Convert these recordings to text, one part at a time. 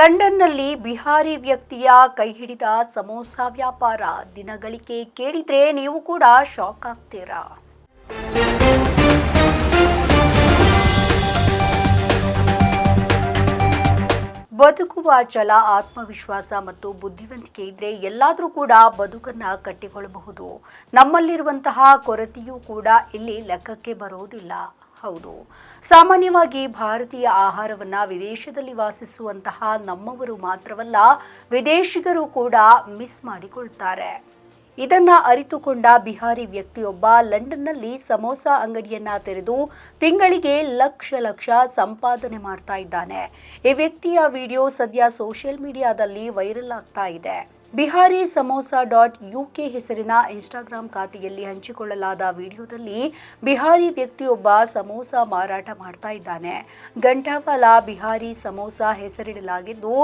ಲಂಡನ್ನಲ್ಲಿ ಬಿಹಾರಿ ವ್ಯಕ್ತಿಯ ಕೈ ಹಿಡಿದ ಸಮೋಸಾ ವ್ಯಾಪಾರ ದಿನಗಳಿಕೆ ಕೇಳಿದ್ರೆ ನೀವು ಕೂಡ ಶಾಕ್ ಆಗ್ತೀರಾ? ಬದುಕುವ ಛಲ, ಆತ್ಮವಿಶ್ವಾಸ ಮತ್ತು ಬುದ್ಧಿವಂತಿಕೆ ಇದ್ರೆ ಎಲ್ಲಾದರೂ ಕೂಡ ಬದುಕನ್ನ ಕಟ್ಟಿಕೊಳ್ಳಬಹುದು. ನಮ್ಮಲ್ಲಿರುವಂತಹ ಕೊರತೆಯೂ ಕೂಡ ಇಲ್ಲಿ ಲೆಕ್ಕಕ್ಕೆ ಬರೋದಿಲ್ಲ. ಹೌದು. ಸಾಮಾನ್ಯವಾಗಿ ಭಾರತೀಯ ಆಹಾರವನ್ನ ವಿದೇಶದಲ್ಲಿ ವಾಸಿಸುವಂತಹ ನಮ್ಮವರು ಮಾತ್ರವಲ್ಲ, ವಿದೇಶಿಗರು ಕೂಡ ಮಿಸ್ ಮಾಡಿಕೊಳ್ತಾರೆ. ಇದನ್ನ ಅರಿತುಕೊಂಡ ಬಿಹಾರಿ ವ್ಯಕ್ತಿಯೊಬ್ಬ ಲಂಡನ್ನಲ್ಲಿ ಸಮೋಸ ಅಂಗಡಿಯನ್ನ ತೆರೆದು ತಿಂಗಳಿಗೆ ಲಕ್ಷ ಲಕ್ಷ ಸಂಪಾದನೆ ಮಾಡ್ತಾ ಇದ್ದಾನೆ. ಈ ವ್ಯಕ್ತಿಯ ವಿಡಿಯೋ ಸದ್ಯ ಸೋಷಿಯಲ್ ಮೀಡಿಯಾದಲ್ಲಿ ವೈರಲ್ ಆಗ್ತಾ ಇದೆ. ಬಿಹಾರಿ ಸಮೋಸಾ ಡಾಟ್ ಯುಕೆ ಹೆಸರಿನ ಇನ್ಸ್ಟಾಗ್ರಾಮ್ ಖಾತೆಯಲ್ಲಿ ಹಂಚಿಕೊಳ್ಳಲಾದ ವಿಡಿಯೋದಲ್ಲಿ ಬಿಹಾರಿ ವ್ಯಕ್ತಿಯೊಬ್ಬ ಸಮೋಸಾ ಮಾರಾಟ ಮಾಡ್ತಾ ಇದ್ದಾನೆ. ಗಂಟಾವಾಲ ಬಿಹಾರಿ ಸಮೋಸಾ ಹೆಸರಿಡಲಾಗಿದ್ದು,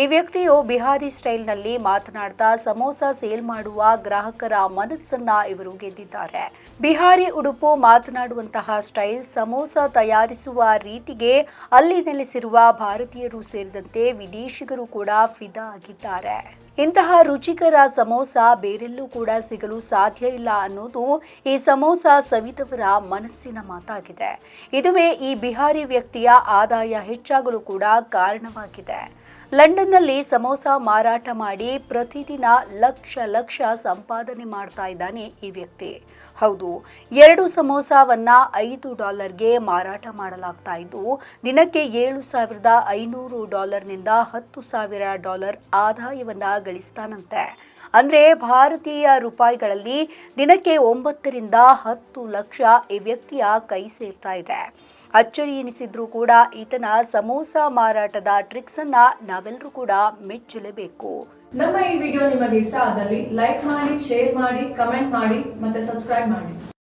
ಈ ವ್ಯಕ್ತಿಯು ಬಿಹಾರಿ ಸ್ಟೈಲ್ನಲ್ಲಿ ಮಾತನಾಡ್ತಾ ಸಮೋಸಾ ಸೇಲ್ ಮಾಡುವ ಗ್ರಾಹಕರ ಮನಸ್ಸನ್ನ ಇವರು ಗೆದ್ದಿದ್ದಾರೆ. ಬಿಹಾರಿ ಉಡುಪು ಮಾತನಾಡುವಂತಹ ಸ್ಟೈಲ್ ಸಮೋಸಾ ತಯಾರಿಸುವ ರೀತಿಗೆ ಅಲ್ಲಿ ನೆಲೆಸಿರುವ ಭಾರತೀಯರು ಸೇರಿದಂತೆ ವಿದೇಶಿಗರು ಕೂಡ ಫಿದಾ ಆಗಿದ್ದಾರೆ. ಇಂತಹ ರುಚಿಕರ ಸಮೋಸ ಬೇರೆಲ್ಲೂ ಕೂಡ ಸಿಗಲು ಸಾಧ್ಯ ಇಲ್ಲ ಅನ್ನೋದು ಈ ಸಮೋಸ ಸವಿತವರ ಮನಸ್ಸಿನ ಮಾತಾಗಿದೆ. ಇದುವೇ ಈ ಬಿಹಾರಿ ವ್ಯಕ್ತಿಯ ಆದಾಯ ಹೆಚ್ಚಾಗಲು ಕೂಡ ಕಾರಣವಾಗಿದೆ. ಲಂಡನ್ನಲ್ಲಿ ಸಮೋಸ ಮಾರಾಟ ಮಾಡಿ ಪ್ರತಿದಿನ ಲಕ್ಷ ಲಕ್ಷ ಸಂಪಾದನೆ ಮಾಡ್ತಾ ಇದ್ದಾನೆ ಈ ವ್ಯಕ್ತಿ. ಹೌದು, ಎರಡು ಸಮೋಸವನ್ನ ಐದು ಡಾಲರ್ಗೆ ಮಾರಾಟ ಮಾಡಲಾಗ್ತಾ ಇದ್ದು, ದಿನಕ್ಕೆ ಏಳು ಸಾವಿರದ ಐನೂರು ಡಾಲರ್ನಿಂದ ಹತ್ತು ಸಾವಿರ ಡಾಲರ್ ಆದಾಯವನ್ನ ಗಳಿಸ್ತಾನಂತೆ. ಅಂದ್ರೆ ಭಾರತೀಯ ರೂಪಾಯಿಗಳಲ್ಲಿ ದಿನಕ್ಕೆ ಒಂಬತ್ತರಿಂದ ಹತ್ತು ಲಕ್ಷ ಈ ವ್ಯಕ್ತಿಯ ಕೈ ಸೇರ್ತಾ ಇದೆ. ಅಚ್ಚರಿ ಎನಿಸಿದ್ರೂ ಕೂಡ ಈತನ ಸಮೋಸ ಮಾರಾಟದ ಟ್ರಿಕ್ಸ್ ಅನ್ನ ನಾವೆಲ್ಲರೂ ಕೂಡ ಮೆಚ್ಚಲೇಬೇಕು. ನಮ್ಮ ಈ ವಿಡಿಯೋ ನಿಮಗೆ ಇಷ್ಟ ಆದಲ್ಲಿ ಲೈಕ್ ಮಾಡಿ, ಶೇರ್ ಮಾಡಿ, ಕಮೆಂಟ್ ಮಾಡಿ ಮತ್ತೆ ಸಬ್ಸ್ಕ್ರೈಬ್ ಮಾಡಿ.